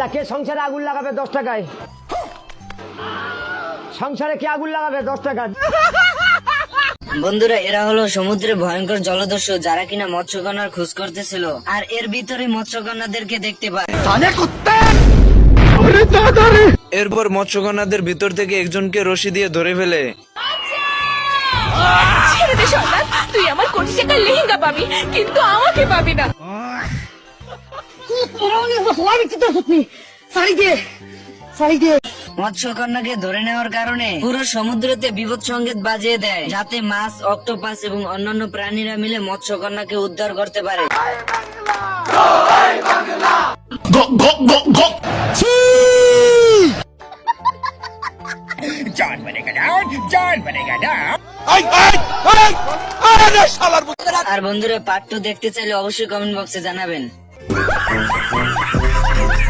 যাকে সংসারে আগুন লাগাবে দশ টাকায়। সংসারে কে আগুন লাগাবে দশ টাকা বন্ধুরা এরা হলো সমুদ্রে ভয়ঙ্কর জলদস্যু যারা কিনা মৎস্যকন্যার খোঁজ করতেছিল। আর এর ভিতরে মৎস্যকন্যাদেরকে দেখতে পায়। এরপর মৎস্যকন্যাদের ভিতর থেকে একজনকে রশি দিয়ে ধরে ফেলে। ছেড়ে দে তুই আমার কোটি টাকার লেহেঙ্গা পাবি কিন্তু আমাকে পাবি না। মৎস্যকন্যাকে ধরে নেওয়ার কারণে পুরো সমুদ্রতে বিপদ সংকেত বাজিয়ে দেয় যাতে মাছ অক্টোপাস এবং অন্যান্য প্রাণীরা মিলে মৎস্যকন্যাকে উদ্ধার করতে পারে। আর বন্ধুরা পার্ট টু দেখতে চাইলে অবশ্যই কমেন্ট বক্সে জানাবেন। Thank you.